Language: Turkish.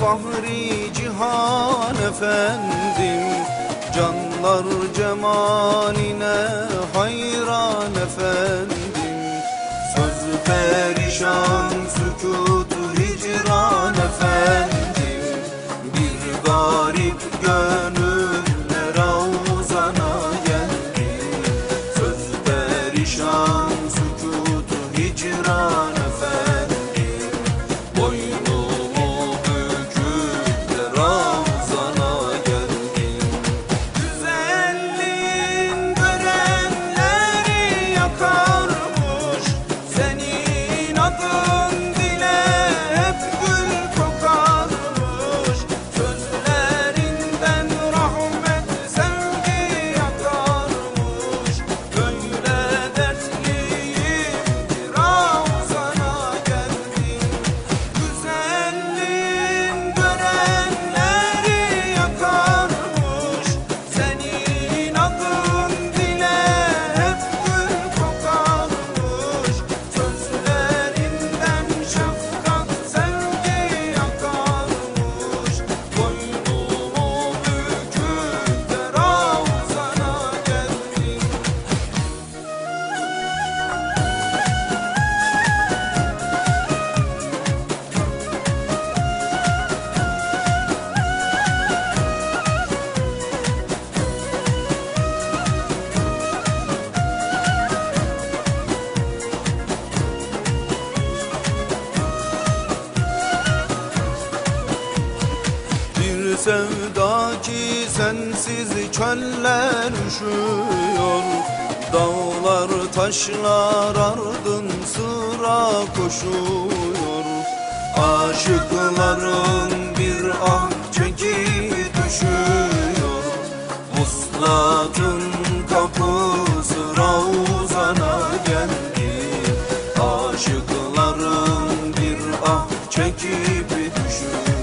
fahri cihan efendim Canlar cemaline hayran efendim. Söz perişan sükut hicran efendim. Bir garip gönülle ravzana geldim. Söz perişan sevda ki sensiz çöller üşüyor. Dağlar taşlar ardın sıra koşuyor. Aşıkların bir ah çeki düşüyor. Vuslatın kapısı Ravzan'a geldi. Aşıkların bir ah çekip düşüyor.